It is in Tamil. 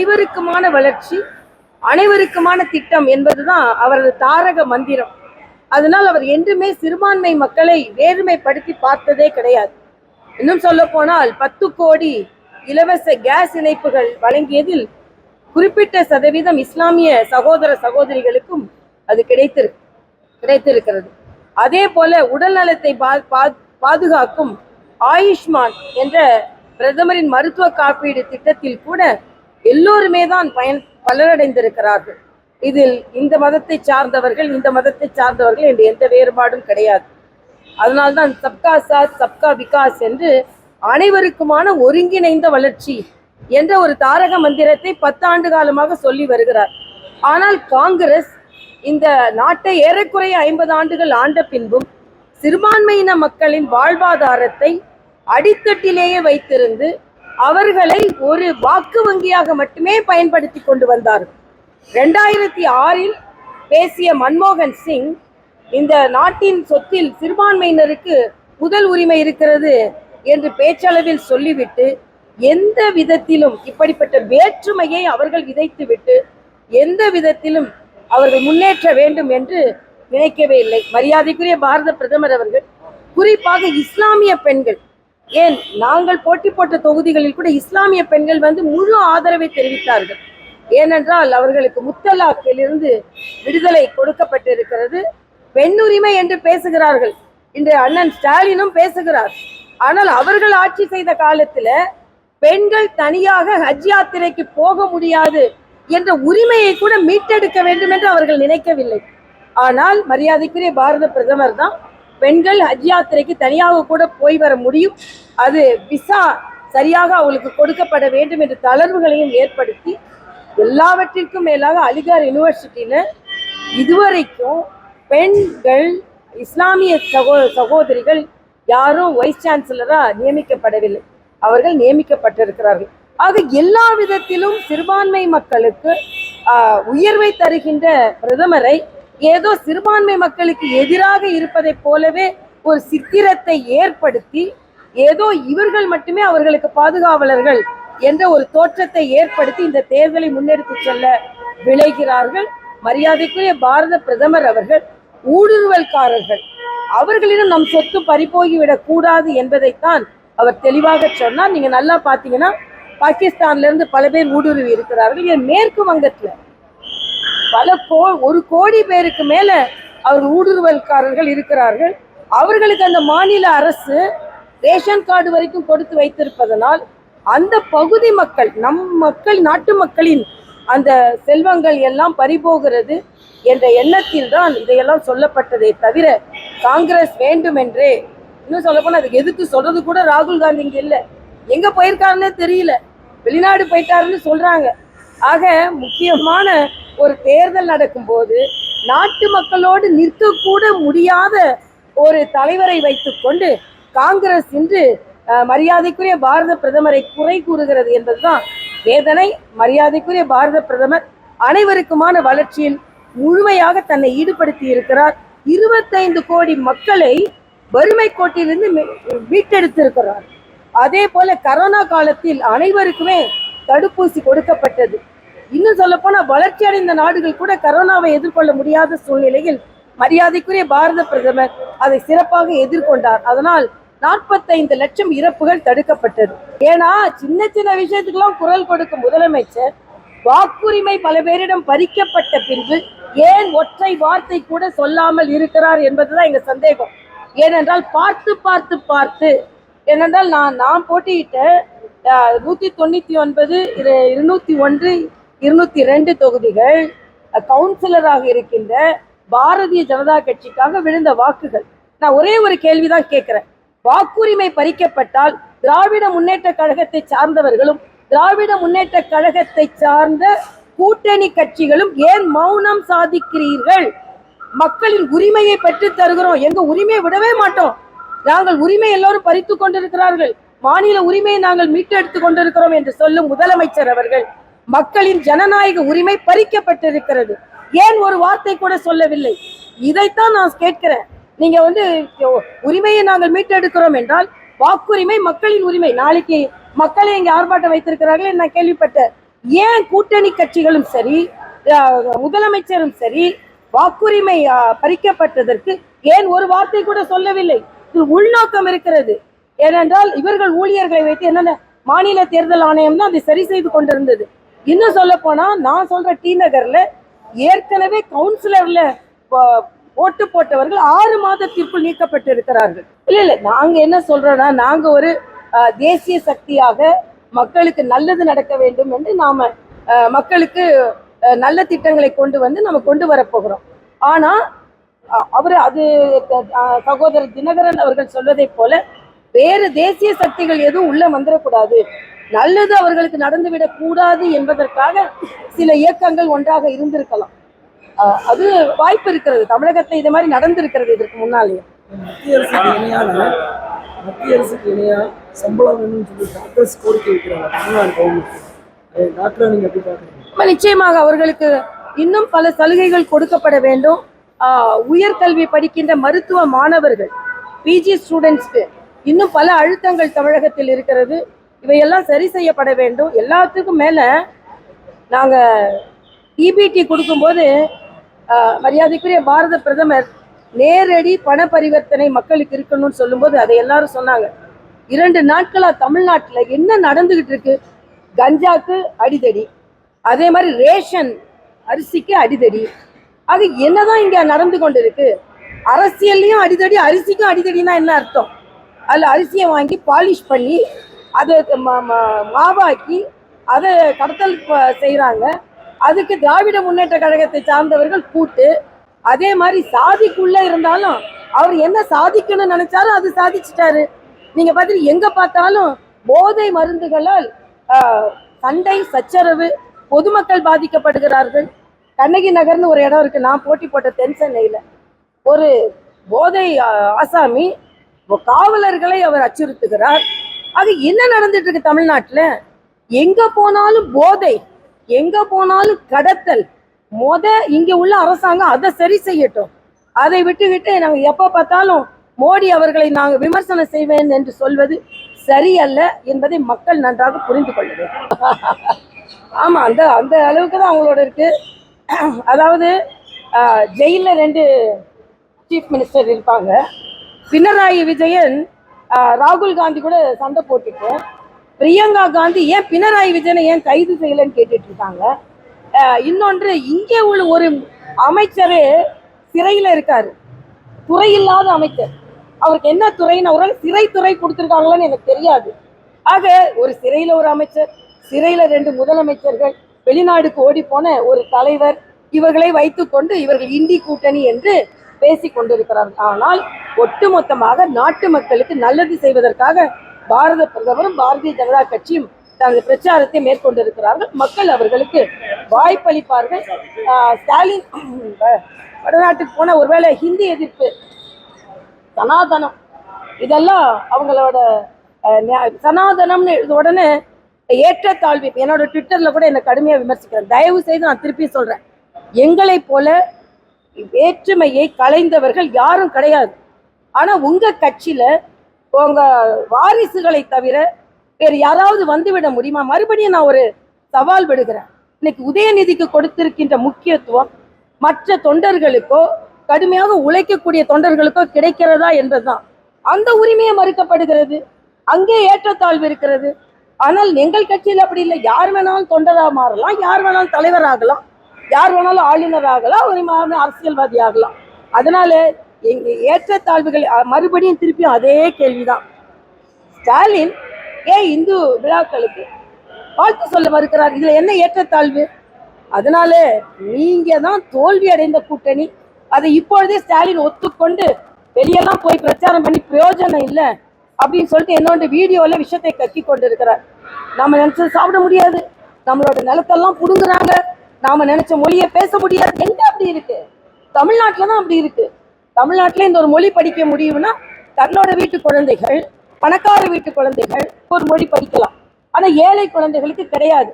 அனைவருக்குமான வளர்ச்சி அனைவருக்குமான திட்டம் என்பதுதான் அவரது தாரக மந்திரம். அதனால் அவர் என்றுமே சிறுபான்மை மக்களை வேறுமைப்படுத்தி பார்த்ததே கிடையாது. இன்னும் சொல்ல போனால் பத்து கோடி இலவச கேஸ் இணைப்புகள் வழங்கியதில் குறிப்பிட்ட சதவீதம் இஸ்லாமிய சகோதர சகோதரிகளுக்கும் அது கிடைத்திரு கிடைத்திருக்கிறது. அதே போல உடல் நலத்தை பா- பா- பாதுகாக்கும் ஆயுஷ்மான் என்ற பிரதமரின் மருத்துவ காப்பீடு திட்டத்தில் கூட எல்லோருமே தான் பயன் பலனடைந்திருக்கிறார்கள். இதில் இந்த மதத்தை சார்ந்தவர்கள் இந்த மதத்தை சார்ந்தவர்கள் என்று எந்த வேறுபாடும் கிடையாது. அதனால்தான் சப்கா சாத் சப்கா விகாஸ் என்று அனைவருக்குமான ஒருங்கிணைந்த வளர்ச்சி என்ற ஒரு தாரக மந்திரத்தை பத்தாண்டு காலமாக சொல்லி வருகிறார். ஆனால் காங்கிரஸ் இந்த நாட்டை ஏறக்குறைய ஐம்பது ஆண்டுகள் ஆண்ட பின்பும் சிறுபான்மையின மக்களின் வாழ்வாதாரத்தை அடித்தட்டிலேயே வைத்திருந்து அவர்களை ஒரு வாக்கு வங்கியாக மட்டுமே பயன்படுத்தி கொண்டு வந்தார்கள் ரெண்டாயிரத்தி ஆறில் பேசிய மன்மோகன் சிங் இந்த நாட்டின் சொத்தில் சிறுபான்மையினருக்கு முதல் உரிமை இருக்கிறது என்று பேச்சளவில் சொல்லிவிட்டு எந்த விதத்திலும் இப்படிப்பட்ட வேற்றுமையை அவர்கள் விதைத்துவிட்டு எந்த விதத்திலும் அவர்கள் முன்னேற்ற வேண்டும் என்று நினைக்கவே இல்லை. மரியாதைக்குரிய பாரத பிரதமர் அவர்கள் குறிப்பாக இஸ்லாமிய பெண்கள் ஏன் நாங்கள் போட்டி போட்ட தொகுதிகளில் கூட இஸ்லாமிய பெண்கள் வந்து முழு ஆதரவை தெரிவித்தார்கள். ஏனென்றால் அவர்களுக்கு முத்தலாக்கிலிருந்து விடுதலை கொடுக்கப்பட்டிருக்கிறது. பெண்ணுரிமை என்று பேசுகிறார்கள். இன்று அண்ணன் ஸ்டாலினும் பேசுகிறார். ஆனால் அவர்கள் ஆட்சி செய்த காலத்தில் பெண்கள் தனியாக ஹஜ் யாத்திரைக்கு போக முடியாது என்ற உரிமையை கூட மீட்டெடுக்க வேண்டும் என்று அவர்கள் நினைக்கவில்லை. ஆனால் மரியாதைக்குரிய பாரத பிரதமர் தான் பெண்கள் ஹஜ் யாத்திரைக்கு தனியாக கூட போய் வர முடியும். அது விசா சரியாக அவளுக்கு கொடுக்கப்பட வேண்டும் என்ற தளர்வுகளையும் ஏற்படுத்தி எல்லாவற்றிற்கும் மேலாக அலிகார் யூனிவர்சிட்டியில இதுவரைக்கும் பெண்கள் இஸ்லாமிய சகோ சகோதரிகள் யாரும் வைஸ் சான்சலராக நியமிக்கப்படவில்லை. அவர்கள் நியமிக்கப்பட்டிருக்கிறார்கள். ஆக எல்லா விதத்திலும் சிறுபான்மை மக்களுக்கு உயர்வை தருகின்ற பிரதமரை ஏதோ சிறுபான்மை மக்களுக்கு எதிராக இருப்பதை போலவே ஒரு சித்திரத்தை ஏற்படுத்தி ஏதோ இவர்கள் மட்டுமே அவர்களுக்கு பாதுகாவலர்கள் என்ற ஒரு தோற்றத்தை ஏற்படுத்தி இந்த தேர்தலை முன்னெடுத்து செல்ல விளைகிறார்கள் மரியாதைக்குரிய பாரத பிரதமர் அவர்கள் ஊடுருவல்காரர்கள் அவர்களிடம் நம் சொத்து பறிபோகிவிடக் கூடாது என்பதைத்தான் அவர் தெளிவாக சொன்னார். நீங்க நல்லா பாத்தீங்கன்னா பாகிஸ்தான்ல இருந்து பல பேர் ஊடுருவி இருக்கிறார்கள். மேற்கு வங்கத்துல பல கோ ஒரு கோடி பேருக்கு மேலே அவர் ஊடுருவல்காரர்கள் இருக்கிறார்கள். அவர்களுக்கு அந்த மாநில அரசு ரேஷன் கார்டு வரைக்கும் கொடுத்து வைத்திருப்பதனால் அந்த பகுதி மக்கள் நம் மக்கள் நாட்டு மக்களின் அந்த செல்வங்கள் எல்லாம் பறிபோகிறது என்ற எண்ணத்தில் தான் இதையெல்லாம் சொல்லப்பட்டதே தவிர காங்கிரஸ் வேண்டுமென்றே. இன்னும் சொல்ல அதுக்கு எதுக்கு சொல்றது கூட ராகுல் காந்தி இங்கே இல்லை. எங்கே போயிருக்காருன்னே தெரியல. வெளிநாடு போயிட்டாருன்னு சொல்றாங்க. ஆக முக்கியமான ஒரு தேர்தல் நடக்கும்போது நாட்டு மக்களோடு நிற்கக்கூட முடியாத ஒரு தலைவரை வைத்துக்கொண்டு காங்கிரஸ் இன்று மரியாதைக்குரிய பாரத பிரதமரை குறை கூறுகிறது என்பதுதான் வேதனை. மரியாதைக்குரிய பாரத பிரதமர் அனைவருக்குமான வளர்ச்சியில் முழுமையாக தன்னை ஈடுபடுத்தி இருக்கிறார். இருபத்தைந்து கோடி மக்களை வறுமை கோட்டிலிருந்து மீட்டெடுத்திருக்கிறார். அதே போல கரோனா காலத்தில் அனைவருக்குமே தடுப்பூசி கொடுக்கப்பட்டது. இன்னும் சொல்ல வளர்ச்சி அடைந்த நாடுகள் கூட கரோனாவை எதிர்கொள்ள முடியாத சூழ்நிலையில் மரியாதைக்குரிய பாரத பிரதமர் அதை சிறப்பாக எதிர்கொண்டார். அதனால் நாற்பத்தைந்து லட்சம் இறப்புகள் தடுக்கப்பட்டது. ஏன்னா சின்ன சின்ன விஷயத்துக்கெல்லாம் குரல் கொடுக்கும் முதலமைச்சர் வாக்குரிமை பல பேரிடம் பறிக்கப்பட்ட பின்பு ஏன் ஒற்றை வார்த்தை கூட சொல்லாமல் இருக்கிறார் என்பதுதான் எங்க சந்தேகம். ஏனென்றால் பார்த்து பார்த்து பார்த்து ஏனென்றால் நான் நான் போட்டியிட்ட நூத்தி தொண்ணூத்தி ஒன்பது இரு- இருநூத்தி ஒன்று இருநூத்தி ரெண்டு தொகுதிகள் கவுன்சிலராக இருக்கின்ற பாரதிய ஜனதா கட்சிக்காக விழுந்த வாக்குகள். நான் ஒரே ஒரு கேள்விதான் கேட்கிறேன். வாக்குரிமை பறிக்கப்பட்டால் திராவிட முன்னேற்ற கழகத்தை சார்ந்தவர்களும் திராவிட முன்னேற்ற கழகத்தை சார்ந்த கூட்டணி கட்சிகளும் ஏன் மௌனம் சாதிக்கிறீர்கள்? மக்களின் உரிமையை பெற்று தருகிறோம். எங்க உரிமையை விடவே மாட்டோம். நாங்கள் உரிமை எல்லோரும் பறித்து கொண்டிருக்கிறார்கள். மாநில உரிமையை நாங்கள் மீட்டெடுத்து கொண்டிருக்கிறோம் என்று சொல்லும் முதலமைச்சர் அவர்கள். மக்களின் ஜனநாயக உரிமை பறிக்கப்பட்டிருக்கிறது. ஏன் ஒரு வார்த்தை கூட சொல்லவில்லை. இதைத்தான் நான் கேட்கிறேன். நீங்க வந்து உரிமையை நாங்கள் மீட்டெடுக்கிறோம் என்றால் வாக்குரிமை மக்களின் உரிமை. நாளைக்கு மக்களை இங்கே ஆர்ப்பாட்டம் வைத்திருக்கிறார்கள் நான் கேள்விப்பட்டேன். ஏன் கூட்டணி கட்சிகளும் சரி முதலமைச்சரும் சரி வாக்குரிமை பறிக்கப்பட்டதற்கு ஏன் ஒரு வார்த்தை கூட சொல்லவில்லை? இது உள்நோக்கம் இருக்கிறது. ஏனென்றால் இவர்கள் ஊழியர்களை வைத்து என்னென்ன மாநில தேர்தல் ஆணையம் தான் அதை சரி செய்து கொண்டிருந்தது. இன்னும் சொல்ல போனா நான் சொல்ற டி நகர்ல ஏற்கனவே கவுன்சிலர்ல ஓட்டு போட்டவர்கள் ஆறு மாதத்திற்குள் நீக்கப்பட்டு இருக்கிறார்கள் இல்ல இல்ல நாங்க என்ன சொல்றோம்னா நாங்க ஒரு தேசிய சக்தியாக மக்களுக்கு நல்லது நடக்க வேண்டும் என்று நாம அஹ், மக்களுக்கு அஹ், நல்ல திட்டங்களை கொண்டு வந்து நம்ம கொண்டு வரப்போகிறோம் ஆனா அவர் அது அஹ், சகோதரர் தினகரன் அவர்கள் சொல்வதை போல வேறு தேசிய சக்திகள் எதுவும் உள்ள வந்துடக்கூடாது நல்லது அவர்களுக்கு நடந்துவிடக் கூடாது என்பதற்காக சில இயக்கங்கள் ஒன்றாக இருந்திருக்கலாம். அது வாய்ப்பு இருக்கிறது. தமிழகத்துல இது மாதிரி நடந்திருக்கிறது இதற்கு முன்னாலேயே மத்திய அரசுக்கு இணையான மத்திய அரசுக்கு இணையா சம்பளம் வேணும்னு சொல்லி டாக்டர்ஸ் கோரிக்கை வைக்கிறாங்க தமிழ்நாடு கவர்மெண்ட் அது டாக்டரை நீங்க எப்படி பாக்குறீங்க நிச்சயமாக அவர்களுக்கு இன்னும் பல சலுகைகள் கொடுக்கப்பட வேண்டும். உயர்கல்வி படிக்கின்ற மருத்துவ மாணவர்கள் பிஜி ஸ்டூடெண்ட்ஸ்க்கு இன்னும் பல அழுத்தங்கள் தமிழகத்தில் இருக்கிறது. இவையெல்லாம் சரி செய்யப்பட வேண்டும். எல்லாத்துக்கும் மேலே நாங்கள் இபிடி கொடுக்கும்போது மரியாதைக்குரிய பாரத பிரதமர் நேரடி பண பரிவர்த்தனை மக்களுக்கு இருக்கணும்னு சொல்லும்போது அதை எல்லாரும் சொன்னாங்க. இரண்டு நாட்களாக தமிழ்நாட்டில் என்ன நடந்துகிட்டு இருக்கு? கஞ்சாக்கு அடிதடி. அதே மாதிரி ரேஷன் அரிசிக்கு அடிதடி. அது என்னதான் இங்கே நடந்து கொண்டு இருக்கு அரசியல்லையும் அடிதடி அரிசிக்கும் அடிதடினா என்ன அர்த்தம்? அதில் அரிசியை வாங்கி பாலிஷ் பண்ணி அதை மாவாக்கி அதை கடத்தல் செய்கிறாங்க அதுக்கு திராவிட முன்னேற்ற கழகத்தை சார்ந்தவர்கள் கூட்டு அதே மாதிரி சாதிக்குள்ளே இருந்தாலும் அவர் என்ன சாதிக்கணும்னு நினைச்சாலும் அது சாதிச்சிட்டாரு. நீங்கள் பார்த்துட்டு எங்கே பார்த்தாலும் போதை மருந்துகளால் சண்டை சச்சரவு பொதுமக்கள் பாதிக்கப்படுகிறார்கள். கண்ணகி நகர்னு ஒரு இடம் இருக்குது நான் போட்டி போட்ட தென் சென்னையில். ஒரு போதை ஆசாமி காவலர்களை அவர் அச்சுறுத்துகிறார். அது என்ன நடந்துட்டு இருக்கு தமிழ்நாட்டில்? எங்க போனாலும் போதை எங்க போனாலும் கடத்தல். மொத இங்க உள்ள அரசாங்கம் அதை சரி செய்யட்டும். அதை விட்டுவிட்டு நாங்க எப்ப பார்த்தாலும் மோடி அவர்களை நாங்க விமர்சனம் செய்வேன் என்று சொல்வது சரியல்ல என்பதை மக்கள் நன்றாக புரிந்து கொள்ள ஆமாம் ஆமா அந்த அந்த அளவுக்கு தான் அவங்களோட இருக்கு. அதாவது ஜெயிலில் ரெண்டு சீஃப் மினிஸ்டர் இருப்பாங்க. பினராயி விஜயன் ராகுல் காந்தி கூட சண்டை போட்டுட்டு பிரியங்கா காந்தி ஏன் பினராயி விஜயனை ஏன் கைது செய்யலைன்னு கேட்டுட்டு இருக்காங்க இன்னொன்று இங்கே உள்ள ஒரு அமைச்சரே சிறையில இருக்காரு. துறை இல்லாத அமைச்சர். அவருக்கு என்ன துறைன்னு அவரால் சிறைத்துறை கொடுத்துருக்காங்களான்னு எனக்கு தெரியாது. ஆக ஒரு சிறையில ஒரு அமைச்சர் சிறையில ரெண்டு முதலமைச்சர்கள் வெளிநாடுக்கு ஓடி போன ஒரு தலைவர் இவர்களை வைத்துக்கொண்டு இவர்கள் இந்தி கூட்டணி என்று பேசி கொண்டிருக்கிறார்கள் ஆனால் ஒட்டுமொத்தமாக நாட்டு மக்களுக்கு நல்லது செய்வதற்காக பாரத பிரதமரும் பாரதிய ஜனதா கட்சியும் தனது பிரச்சாரத்தை மேற்கொண்டிருக்கிறார்கள். மக்கள் அவர்களுக்கு வாய்ப்பளிப்பார்கள். ஸ்டாலின் வடநாட்டுக்கு போன ஒருவேளை ஹிந்தி எதிர்ப்பு சனாதனம் இதெல்லாம் அவங்களோட சனாதனம்னு எழுத உடனே ஏற்றத்தாழ்வு என்னோட ட்விட்டரில் கூட என்னை கடுமையாக விமர்சிக்கிறேன். தயவு செய்து நான் திருப்பி சொல்கிறேன் எங்களை போல வேற்றுமையை கலைந்தவர்கள் யாரும் கிடையாது. ஆனா உங்க கட்சியில உங்க வாரிசுகளை தவிர வேறு யாராவது வந்துவிட முடியுமா? மறுபடியும் நான் ஒரு சவால் விடுகிறேன். இன்னைக்கு உதயநிதிக்கு கொடுத்திருக்கின்ற முக்கியத்துவம் மற்ற தொண்டர்களுக்கோ கடுமையாக உழைக்கக்கூடிய தொண்டர்களுக்கோ கிடைக்கிறதா என்பதுதான். அந்த உரிமையை மறுக்கப்படுகிறது. அங்கே ஏற்றத்தாழ்வு இருக்கிறது. ஆனால் எங்கள் கட்சியில் அப்படி இல்லை. யார் வேணாலும் தொண்டராக மாறலாம் யார் வேணாலும் தலைவராகலாம் யார் வேணாலும் ஆளுநர் ஆகலாம் ஒரு அரசியல்வாதி ஆகலாம் அதனால ஏற்றத்தாழ்வுகள் மறுபடியும் திருப்பியும் அதே கேள்விதான். ஸ்டாலின் ஏன் இந்து விழாக்களுக்கு வாழ்த்து சொல்ல மறுக்கிறார்? இதுல என்ன ஏற்றத்தாழ்வு அதனால நீங்க தான் தோல்வி அடைந்த கூட்டணி. அதை இப்பொழுதே ஸ்டாலின் ஒத்துக்கொண்டு வெளியெல்லாம் போய் பிரச்சாரம் பண்ணி பிரயோஜனம் இல்லை அப்படின்னு சொல்லிட்டு என்னோட வீடியோல விஷயத்தை கக்கி கொண்டு இருக்கிறார் நம்ம நினைச்சது சாப்பிட முடியாது. நம்மளோட நிலத்தெல்லாம் புடுங்குறாங்க. நாம நினைச்ச மொழியை பேச முடியாது. எங்க அப்படி இருக்கு? தமிழ்நாட்டில் தான் அப்படி இருக்கு. தமிழ்நாட்டுல இந்த ஒரு மொழி படிக்க முடியும்னா தன்னோட வீட்டு குழந்தைகள் பணக்கார வீட்டு குழந்தைகள் ஒரு மொழி படிக்கலாம். ஆனா ஏழை குழந்தைகளுக்கு கிடையாது.